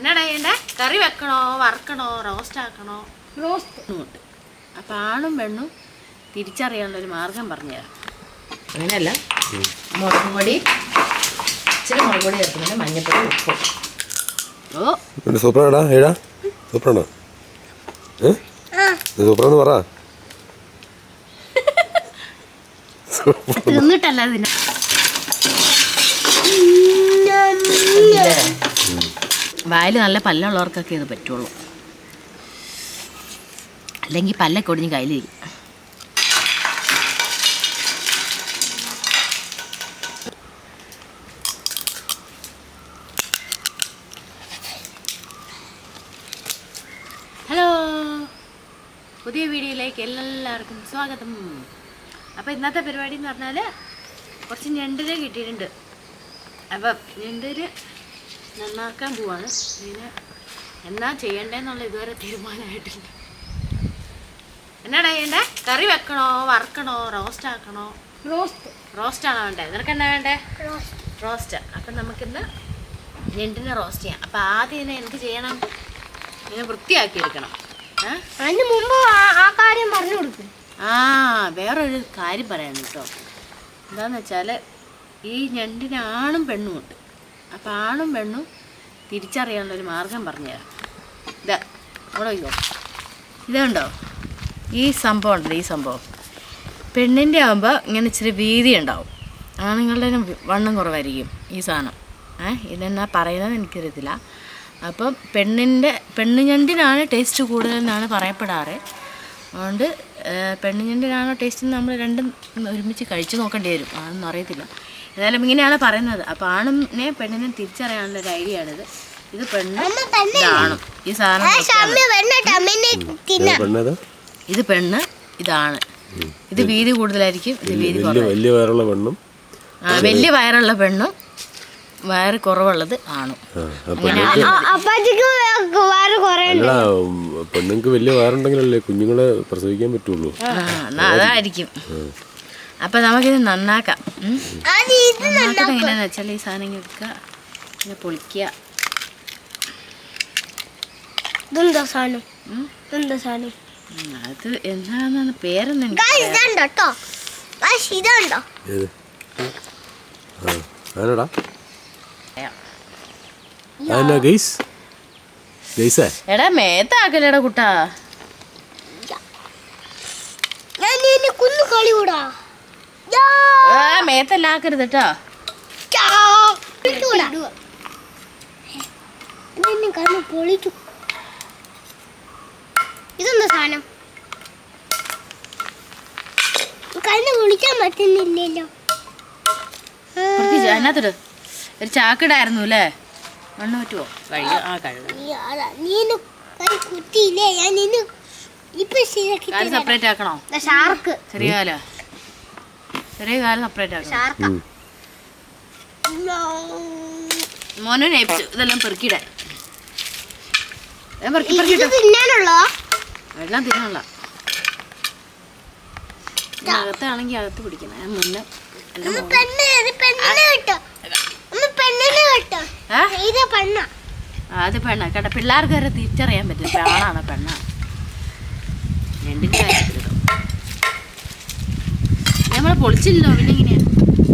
എന്നാടാ ചെയ്യണ്ടേ? കറി വെക്കണോ? വറക്കണോ? റോസ്റ്റ് ആക്കണോ? റോസ്റ്റ് ഉണ്ട് അപ്പം ആണും പെണ്ണും തിരിച്ചറിയാനുള്ള ഒരു മാർഗം പറഞ്ഞുതരാം. അങ്ങനെയല്ല. മുളക് പൊടി ഇച്ചിരി മുളക് പൊടി ചേർക്കുന്നുണ്ട് മഞ്ഞപ്പൊടി ഉപ്പും. ഓ. സൂപ്പറാടാ ഏടാ സൂപ്പറാണോ? ഏ? സൂപ്പറാന്ന് പറ. തിന്നിട്ടല്ല ഇതിനെ. വായിൽ നല്ല പല്ലുള്ളവർക്കൊക്കെ ഇത് പറ്റുള്ളൂ. അല്ലെങ്കിൽ പല്ലൊക്കെ ഒടിഞ്ഞ് കയ്യിലിരിക്കും. ഹലോ. പുതിയ വീഡിയോയിലേക്ക് എല്ലാവർക്കും സ്വാഗതം. അപ്പോൾ ഇന്നത്തെ പരിപാടി എന്ന് പറഞ്ഞാൽ കുറച്ച് ഞണ്ടിന് കിട്ടിയിട്ടുണ്ട്. അപ്പം ഞണ്ടിന് നന്നാക്കാൻ പോവാണ്. ഇതിന് എന്നാ ചെയ്യണ്ടേന്നുള്ള ഇതുവരെ തീരുമാനമായിട്ടില്ല. എന്നാടാ ചെയ്യണ്ടേ? കറി വെക്കണോ? വറുക്കണോ? റോസ്റ്റ് ആക്കണോ? റോസ്റ്റ്. റോസ്റ്റ് ആണോ വേണ്ടേ? നിനക്ക് എന്നാ വേണ്ടേ? റോസ്റ്റ്. അപ്പം നമുക്കിന്ന് ഞണ്ടിനെ റോസ്റ്റ് ചെയ്യാം. അപ്പം ആദ്യം ഇതിനെ എന്ത് ചെയ്യണം? ഇതിനെ വൃത്തിയാക്കി എടുക്കണം ഏ? അതിന് മുമ്പ് ആ- കാര്യം പറഞ്ഞു കൊടുക്കും. ആ വേറൊരു കാര്യം പറയാൻ കേട്ടോ. എന്താന്ന് വെച്ചാൽ ഈ ഞണ്ടിന് ആണും പെണ്ണും അപ്പം ആണും പെണ്ണും തിരിച്ചറിയാനുള്ള ഒരു മാർഗം പറഞ്ഞുതരാം. ഇതാ അവിടെ വയ്ക്കോ ഇതുണ്ടോ ഈ സംഭവം ഉണ്ടല്ലോ ഈ സംഭവം. പെണ്ണിന്റെ ആകുമ്പോൾ ഇങ്ങനെ ഇച്ചിരി വീതി ഉണ്ടാവും. ആണുങ്ങളുടെ വണ്ണം കുറവായിരിക്കും ഈ സാധനം. ഏ ഇതെന്നാ പറയുന്നത് എനിക്കറിയത്തില്ല. അപ്പം പെണ്ണിന്റെ പെണ്ണ് ഞണ്ടിനാണ് ടേസ്റ്റ് കൂടുതലെന്നാണ് പറയപ്പെടാറ്. അതുകൊണ്ട് ഏഹ്, പെണ്ണ് ഞണ്ടിനാണോ ടേസ്റ്റ് നമ്മൾ രണ്ടും ഒരുമിച്ച് കഴിച്ചു നോക്കേണ്ടി വരും. അതൊന്നും അറിയത്തില്ല. ഏതായാലും ഇങ്ങനെയാണ് പറയുന്നത്. അപ്പോൾ ആണിനെ പെണ്ണിനെ തിരിച്ചറിയാനുള്ള ഒരു ഐഡിയ ആണിത് ഇത് പെണ്ണ് ഇതാണ്. ഈ സാധനം ഇത് പെണ്ണ് ഇതാണ്. ഇത് വീതി കൂടുതലായിരിക്കും ഇത് വീതി വലിയ വലിയ വയറുള്ള പെണ്ണും ആ വലിയ വയറുള്ള പെണ്ണും വയറ് കുറവുള്ളത് ആണും. പെണ്ണുങ്ങൾക്ക് വലിയ വയറുണ്ടെങ്കിലല്ലേ കുഞ്ഞുങ്ങളെ പ്രസവിക്കാൻ പറ്റുള്ളൂ. അതായിരിക്കും. അപ്പൊ നമുക്കിത് നന്നാക്കാം. നന്നാക്കുന്നത് എങ്ങനെയാന്ന് വെച്ചാൽ ഈ സാധനം എടുക്കുക. ഇങ്ങനെ പൊളിക്കുക. ഇതെന്താ സാധനം? ഉം. ഇതെന്താ സാധനം? അത് എന്താണെന്ന് പേരൊന്നും എനിക്ക് ഇതുണ്ടോ കേട്ടോ ഇതുണ്ടോ? ഏത്? ആ ആനടാ പറയാം. ഗൈസ്? ഗൈസേ? എടാ മേത്താക്കലടാ കുട്ടാ. ഞാൻ കുന്നു കളി കൂടാ ആ കേട്ടോ പൊളിച്ചു ഇതെന്താ സാധനം? കണ്ണ് വിളിക്കാൻ പറ്റുന്നില്ലല്ലോ. ഒരു ചാക്കിടായിരുന്നു അല്ലേ? മണ്ണ് പറ്റുമോ കഴിയ ആ കഴുകാം. നീ ആരാ? നീന് കൈ കുത്തിയില്ലേ? ഞാൻ നിന്നെ ഇപ്പൊ സെപ്പറേറ്റ് ആക്കണോ? ഷാർക്ക്. ചെറിയ കാല. ചെറിയ കാലം സെപ്പറേറ്റ് ആക്കണം മോനെ നേപ്പിച്ചു ഇതെല്ലാം പെറുക്കിയിടാൻ പെറുക്കി പെറുക്കിട്ടോ എല്ലാം തിന്നുള്ള അകത്താണെങ്കിൽ അകത്ത് പിടിക്കണം ഞാൻ മുന്നേ അത് പെണ്ണ കേട്ടോ പിള്ളേർക്ക് വരെ തിരിച്ചറിയാൻ പറ്റില്ല ആണാണ് പെണ്ണാണ് രണ്ടിന്റെ കാര്യത്തിൽ കേട്ടോ പൊളിച്ചില്ലോ പൊളിച്ചില്ലല്ലോ പിന്നെ ഇങ്ങനെയാ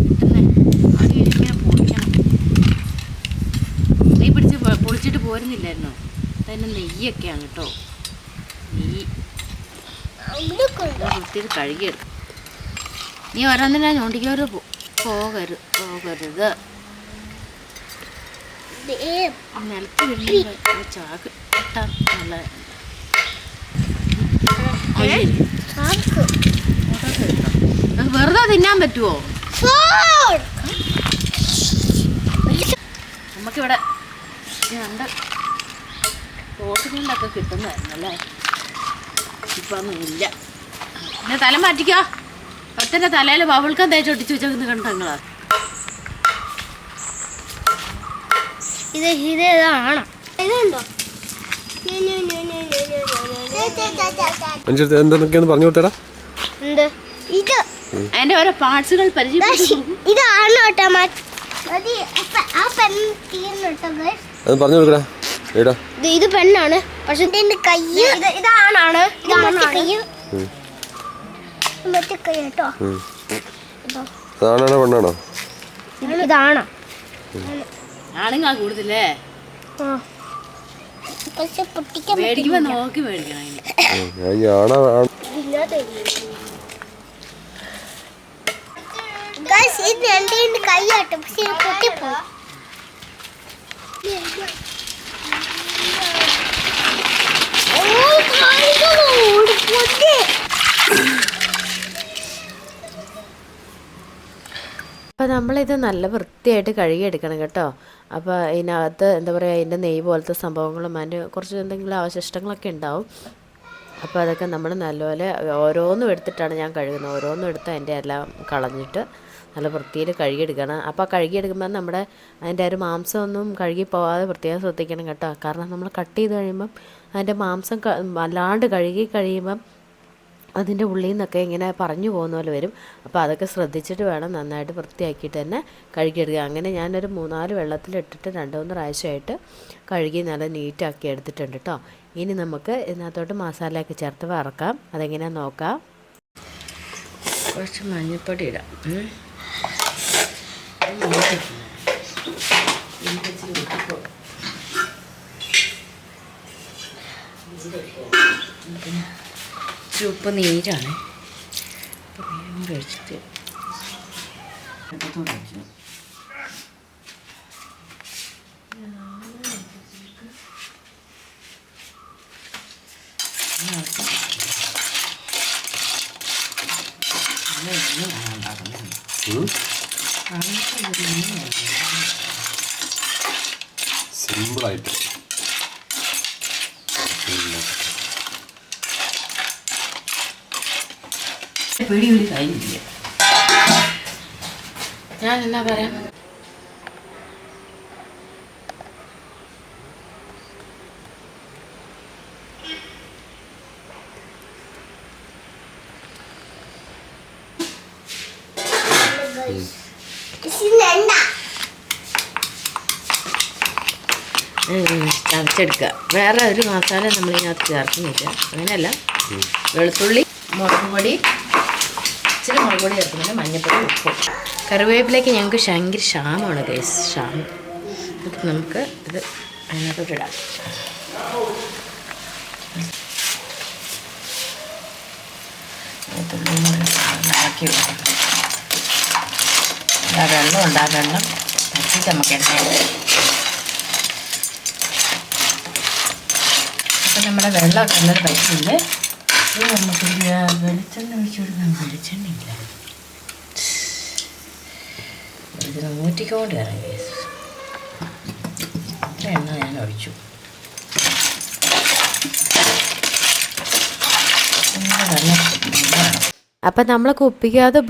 കിട്ടുന്നേ ആദ്യം ഇങ്ങനെ പൊളിക്കണം. പിടിച്ച് പൊളിച്ചിട്ട് പോരുന്നില്ലായിരുന്നോ? അതന്നെ നെയ്യൊക്കെയാണ് കേട്ടോ. നെയ്യ്. വൃത്തിയിൽ കഴുകിയെടുക്കും നീ ഓരോന്നിനാ ഞോണ്ടിക്കോര് പോകരുത്. പോകരുത് നിലത്ത് വീഴുന്ന ചാക്ക് ഇട്ടാ നല്ല വെറുതെ തിന്നാൻ പറ്റുമോ നമുക്കിവിടെ രണ്ട് കിട്ടുന്നതായിരുന്നു അല്ലേ ഇപ്പം ഇല്ല. പിന്നെ തല മാറ്റിക്കോ. ഒറ്റന്റെ തലയിൽ ബബിൾക്കം തേച്ച് ഒട്ടിച്ച് വെച്ചേക്കുന്ന കണ്ടോ നിങ്ങളാ ഇത് ഇത് ഇതാണ് ഇതുണ്ടോ എന്തൊക്കെയാന്ന് പറഞ്ഞു കൊടുത്തേടാ? എന്ത്? ഇത് അതിന്റെ ഓരോ പാർട്സുകൾ പരിചയപ്പെടുത്തി ഇതാണ് കേട്ടോ. അത് പറഞ്ഞു കൊടുക്കടാ. എടാ. ഇത് ഇത് പെണ്ണാണ്. പക്ഷെ എന്റെ കൈ ഇതാണാണ്. മറ്റേ കൈ കേട്ടോ. അതാണോ പെണ്ണാണോ? ഇതാണ്. ആണുങ്ങാ കൂടുതലേ. പക്ഷെ പൊട്ടിക്കാൻ മേടിക്കുമ്പോ നോക്കി മേടിക്കണം അതിന് ഉം. ഞാൻ ഇനി ആണോ ആണ് ഗൈസ് ഇത് എന്റെ എന്റെ കൈ ആട്ടോ പക്ഷെ ഇത് പൊട്ടിപ്പോയി. അപ്പോൾ നമ്മളിത് നല്ല വൃത്തിയായിട്ട് കഴുകിയെടുക്കണം കേട്ടോ. അപ്പോൾ ഇതിനകത്ത് എന്താ പറയുക അതിന്റെ നെയ് പോലത്തെ സംഭവങ്ങളും അതിന്റെ കുറച്ച് എന്തെങ്കിലും അവശിഷ്ടങ്ങളൊക്കെ ഉണ്ടാവും. അപ്പോൾ അതൊക്കെ നമ്മൾ നല്ലപോലെ ഓരോന്നും എടുത്തിട്ടാണ് ഞാൻ കഴുകുന്നത്. ഓരോന്നും എടുത്ത് അതിന്റെ എല്ലാം കളഞ്ഞിട്ട് നല്ല വൃത്തിയിൽ കഴുകിയെടുക്കണം അപ്പോൾ കഴുകിയെടുക്കുമ്പോൾ നമ്മുടെ അതിന്റെ ഒരു മാംസമൊന്നും കഴുകി പോവാതെ പ്രത്യേകം ശ്രദ്ധിക്കണം കേട്ടോ. കാരണം നമ്മൾ കട്ട് ചെയ്ത് കഴിയുമ്പം അതിന്റെ മാംസം വല്ലാണ്ട് കഴുകി കഴിയുമ്പം അതിന്റെ ഉള്ളിൽ നിന്നൊക്കെ ഇങ്ങനെ പറഞ്ഞു പോകുന്ന പോലെ വരും. അപ്പോൾ അതൊക്കെ ശ്രദ്ധിച്ചിട്ട് വേണം നന്നായിട്ട് വൃത്തിയാക്കിയിട്ട് തന്നെ കഴുകിയെടുക്കുക. അങ്ങനെ ഞാനൊരു മൂന്നാൽ വെള്ളത്തിലിട്ടിട്ട് രണ്ട് മൂന്ന് പ്രാവശ്യമായിട്ട് കഴുകി നല്ല നീറ്റാക്കി എടുത്തിട്ടുണ്ട് കേട്ടോ. ഇനി നമുക്ക് ഇതിനകത്തോട്ട് മസാലയൊക്കെ ചേർത്ത് വറക്കാം. അതെങ്ങനെയാണെന്ന് നോക്കാം. കുറച്ച് മഞ്ഞൾപ്പൊടി ഇടാം. ഉപ്പ് നീരാണ് വേഗം കഴിച്ചിട്ട് വയ്ക്കണം ഉം. സിമ്പിളായിട്ട്. പിടി ഒരു കഴിഞ്ഞില്ല ഞാൻ എന്നാ പറയാം? ഇത് ein ചതച്ചെടുക്കുക. വേറെ ഒരു മസാല നമ്മൾ ഇതിനകത്ത് ചേർക്കുന്നില്ല. അങ്ങനെയല്ല. വെളുത്തുള്ളി മുളക് പൊടി ഇച്ചിരി മുളക് പൊടി ചേർക്കുന്നുണ്ട്. മഞ്ഞപ്പൊടി ഉപ്പ്. കറിവേപ്പിലേക്ക് ഞങ്ങൾക്ക് ഭയങ്കര ക്ഷാമമാണ് ഗൈസ് ക്ഷാമം. അപ്പം നമുക്ക് ഇത് അതിനകത്തോട്ട് ഇടാം. ഇളക്കി ആ വെള്ളം ഉണ്ട് ആ വെള്ളം വച്ചിട്ട് നമുക്ക് എണ്ണ അപ്പം നമ്മുടെ വെള്ളമൊക്കെ നല്ലത് പറ്റിയില്ല ഇത് നമുക്ക് വെളിച്ചെണ്ണ ഒഴിച്ചു വെളിച്ചെണ്ണ ഇല്ല. എണ്ണ ഞാൻ ഒഴിച്ചു. വെള്ളം അപ്പം നമ്മൾ കുപ്പിക്കകത്ത്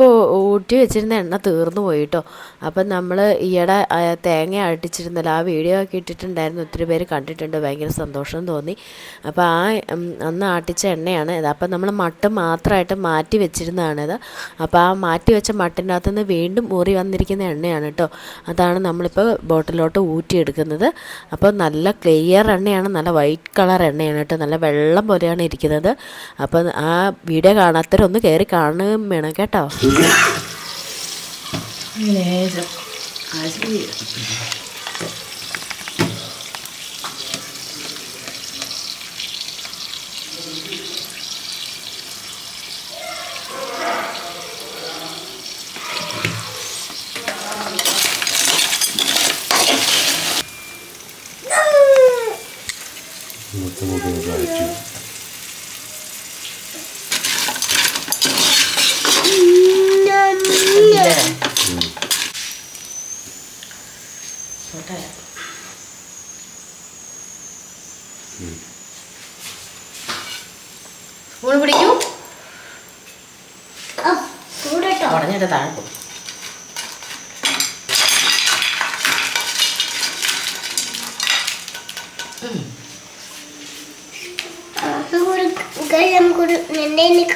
ഊട്ടി വെച്ചിരുന്ന എണ്ണ തീർന്നു പോയി കേട്ടോ അപ്പം നമ്മൾ ഈയിടെ തേങ്ങ അടിച്ചിരുന്നല്ലോ ആ വീഡിയോ ഒക്കെ ഇട്ടിട്ടുണ്ടായിരുന്നു. ഒത്തിരി പേര് കണ്ടിട്ടുണ്ട്. ഭയങ്കര സന്തോഷം തോന്നി. അപ്പോൾ ആ അന്ന് ആട്ടിച്ച എണ്ണയാണ് ഇത്. അപ്പം നമ്മൾ മട്ട് മാത്രമായിട്ട് മാറ്റി വെച്ചിരുന്നതാണിത് അപ്പോൾ ആ മാറ്റി വെച്ച മട്ടിന്റെ അകത്തുനിന്ന് വീണ്ടും ഊറി വന്നിരിക്കുന്ന എണ്ണയാണ് കേട്ടോ അതാണ് നമ്മളിപ്പോൾ ബോട്ടിലോട്ട് ഊറ്റിയെടുക്കുന്നത്. അപ്പോൾ നല്ല ക്ലിയർ എണ്ണയാണ്. നല്ല വൈറ്റ് കളർ എണ്ണയാണ് കേട്ടോ നല്ല വെള്ളം പോലെയാണ് ഇരിക്കുന്നത്. അപ്പോൾ ആ വീഡിയോ കാണാത്തവരൊന്ന് കയറി കാണുകയും വേണം കേട്ടോ. ലേശം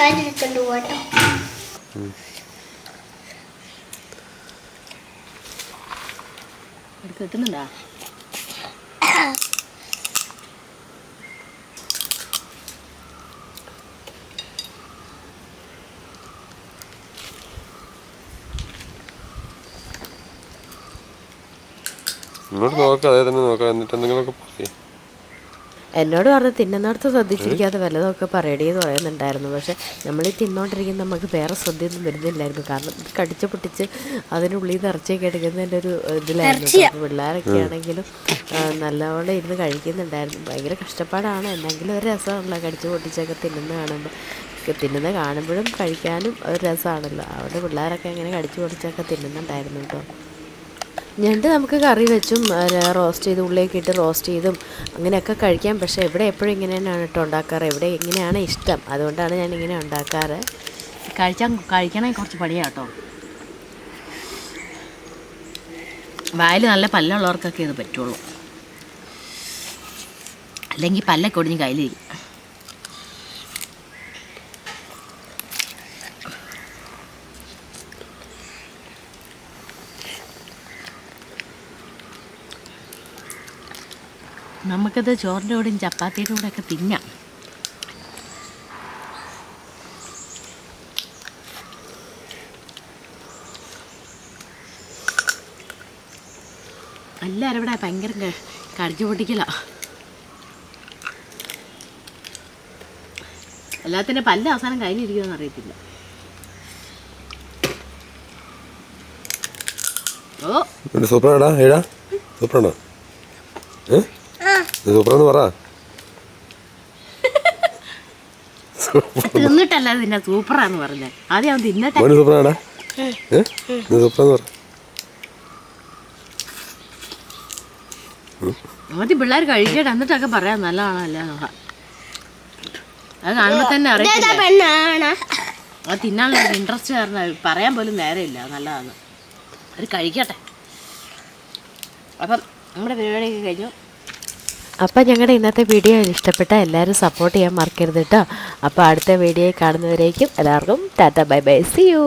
കാര്യം എടുത്തോണ്ട് പോട്ടോ കിട്ടുന്നുണ്ടാ ഇങ്ങോട്ട് നോക്കാം അതേ തന്നെ നോക്കാം എന്നിട്ട് എന്തെങ്കിലുമൊക്കെ പറയും. എന്നോട് പറഞ്ഞ് തിന്നുന്നിടത്ത് ശ്രദ്ധിച്ചിരിക്കാതെ വല്ലതൊക്കെ പറയടി എന്ന് പറയുന്നുണ്ടായിരുന്നു. പക്ഷെ നമ്മൾ ഈ തിന്നോണ്ടിരിക്കുന്ന നമുക്ക് വേറെ ശ്രദ്ധയൊന്നും വരുന്നില്ലായിരുന്നു. കാരണം ഇത് കടിച്ച് പൊട്ടിച്ച് അതിനുള്ളിൽ നിന്ന് ഇറച്ചിയൊക്കെ എടുക്കുന്നതിന്റെ ഒരു ഇതിലായിരുന്നു. പിള്ളേരൊക്കെ ആണെങ്കിലും നല്ലവണ്ണം ഇരുന്ന് കഴിക്കുന്നുണ്ടായിരുന്നു. ഭയങ്കര കഷ്ടപ്പാടാണ്. എന്തെങ്കിലും ഒരു രസമാണല്ലോ കടിച്ചു പൊട്ടിച്ചൊക്കെ തിന്നുന്ന കാണുമ്പോൾ തിന്നുന്ന കാണുമ്പോഴും കഴിക്കാനും ഒരു രസമാണല്ലോ. അവിടെ പിള്ളേരൊക്കെ ഇങ്ങനെ കടിച്ചു പൊട്ടിച്ചൊക്കെ തിന്നുന്നുണ്ടായിരുന്നു കേട്ടോ. ഞണ്ട് നമുക്ക് കറി വെച്ചും റോസ്റ്റ് ചെയ്ത് ഉള്ളിലേക്ക് ഇട്ട് റോസ്റ്റ് ചെയ്തും അങ്ങനെയൊക്കെ കഴിക്കാം. പക്ഷേ ഇവിടെ എപ്പോഴും ഇങ്ങനെ തന്നെയാണ് കേട്ടോ ഉണ്ടാക്കാറ്. ഇവിടെ ഇങ്ങനെയാണ് ഇഷ്ടം. അതുകൊണ്ടാണ് ഞാൻ ഇങ്ങനെ ഉണ്ടാക്കാറ്. കഴിക്കാൻ കഴിക്കണമെങ്കിൽ കുറച്ച് പണിയാട്ടോ വായിൽ നല്ല പല്ലുള്ളവർക്കൊക്കെ ഇത് പറ്റുള്ളൂ. അല്ലെങ്കിൽ പല്ലൊക്കെ ഒടിഞ്ഞ് കയ്യിലിരിക്കും. നമുക്കത് ചോറിന്റെ കൂടെയും ചപ്പാത്തിയുടെ കൂടെയൊക്കെ തിന്നാം. എല്ലാവരും ഇവിടെ ഭയങ്കര കടിച്ചു പൊട്ടിക്കലോ. എല്ലാത്തിന്റെ പല്ല അവസാനം കഴിഞ്ഞിരിക്കുമെന്ന് അറിയത്തില്ല. ഓ. സൂപ്പറാണോ ഏഴാ സൂപ്പറാണോ? ഏ? സൂപ്പറാന്ന് പറ. തിന്നിട്ടല്ല സൂപ്പറാന്ന് ആദ്യം അവൻ തിന്നട്ടെ മോന് സൂപ്പറാടാ ഏ? നീ സൂപ്പറാന്ന് പറ. ആദ്യം പിള്ളേർ കഴിക്കട്ടെ എന്നിട്ടൊക്കെ പറയാം നല്ലതാണോ അല്ല അത് കാണുമ്പോൾ തന്നെ അത് തിന്നാനുള്ള ഇൻട്രസ്റ്റ് കാരണം പറയാൻ പോലും നേരമില്ല നല്ലതാണ് അത് കഴിക്കട്ടെ. അപ്പം നമ്മുടെ പരിപാടിയൊക്കെ കഴിഞ്ഞു. അപ്പോൾ ഞങ്ങളുടെ ഇന്നത്തെ വീഡിയോ ഇഷ്ടപ്പെട്ട എല്ലാവരും സപ്പോർട്ട് ചെയ്യാൻ മറക്കരുത് കേട്ടോ അപ്പോൾ അടുത്ത വീഡിയോ കാണുന്നവരേക്കും എല്ലാവർക്കും tata bye bye see you